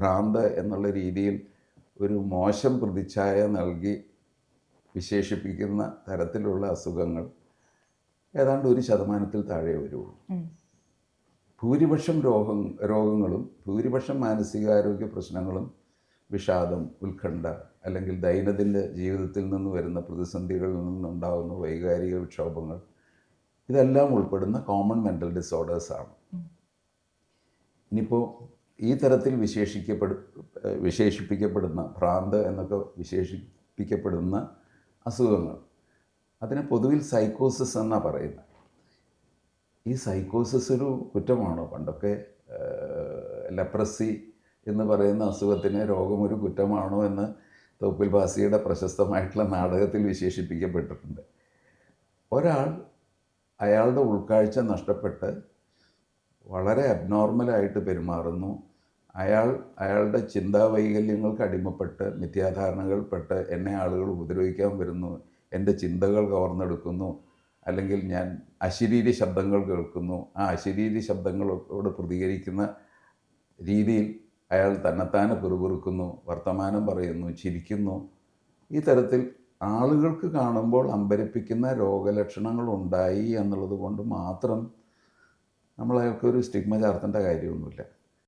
ഭ്രാന്ത് എന്നുള്ള രീതിയിൽ ഒരു മോശം പ്രതിച്ഛായ നൽകി വിശേഷിപ്പിക്കുന്ന തരത്തിലുള്ള അസുഖങ്ങൾ ഏതാണ്ട് ഒരു ശതമാനത്തിൽ താഴെ വരുള്ളൂ. ഭൂരിപക്ഷം രോഗം രോഗങ്ങളും ഭൂരിപക്ഷം മാനസികാരോഗ്യ പ്രശ്നങ്ങളും വിഷാദം ഉത്കണ്ഠ അല്ലെങ്കിൽ ദൈനംദിന ജീവിതത്തിൽ നിന്ന് വരുന്ന പ്രതിസന്ധികളിൽ നിന്നുണ്ടാകുന്ന വൈകാരിക വിക്ഷോഭങ്ങൾ ഇതെല്ലാം ഉൾപ്പെടുന്ന കോമൺ മെന്റൽ ഡിസോർഡേഴ്സാണ് ഇനിയിപ്പോൾ ഈ തരത്തിൽ വിശേഷിക്കപ്പെടു വിശേഷിപ്പിക്കപ്പെടുന്ന ഭ്രാന്ത് എന്നൊക്കെ വിശേഷിപ്പിക്കപ്പെടുന്ന അസുഖങ്ങൾ. അതിനെ പൊതുവിൽ സൈക്കോസിസ് എന്നാണ് പറയുന്നത്. ഈ സൈക്കോസിസ് ഒരു കുറ്റമാണോ? പണ്ടൊക്കെ ലെപ്രസി എന്ന് പറയുന്ന അസുഖത്തിന് രോഗം ഒരു കുറ്റമാണോ എന്ന് തോപ്പിൽ ബാസിയുടെ പ്രശസ്തമായിട്ടുള്ള നാടകത്തിൽ വിശേഷിപ്പിക്കപ്പെട്ടിട്ടുണ്ട്. ഒരാൾ അയാളുടെ ഉൾക്കാഴ്ച നഷ്ടപ്പെട്ട് വളരെ അബ്നോർമലായിട്ട് പെരുമാറുന്നു. അയാൾ അയാളുടെ ചിന്താ വൈകല്യങ്ങൾക്ക് അടിമപ്പെട്ട് മിഥ്യാധാരണകൾപ്പെട്ട് എന്നെ ആളുകൾ ഉപദ്രവിക്കാൻ വരുന്നു എന്റെ ചിന്തകൾ കവർന്നെടുക്കുന്നു അല്ലെങ്കിൽ ഞാൻ അശരീരി ശബ്ദങ്ങൾ കേൾക്കുന്നു. ആ അശരീരി ശബ്ദങ്ങളോട് പ്രതികരിക്കുന്ന രീതിയിൽ അയാൾ തന്നെത്താനെ പിറുപിറുക്കുന്നു വർത്തമാനം പറയുന്നു ചിരിക്കുന്നു. ഈ തരത്തിൽ ആളുകൾക്ക് കാണുമ്പോൾ അമ്പരപ്പിക്കുന്ന രോഗലക്ഷണങ്ങൾ ഉണ്ടായി എന്നുള്ളത് കൊണ്ട് മാത്രം നമ്മൾ അയാൾക്കൊരു സ്റ്റിഗ്മ ചാർത്തേണ്ട കാര്യമൊന്നുമില്ല.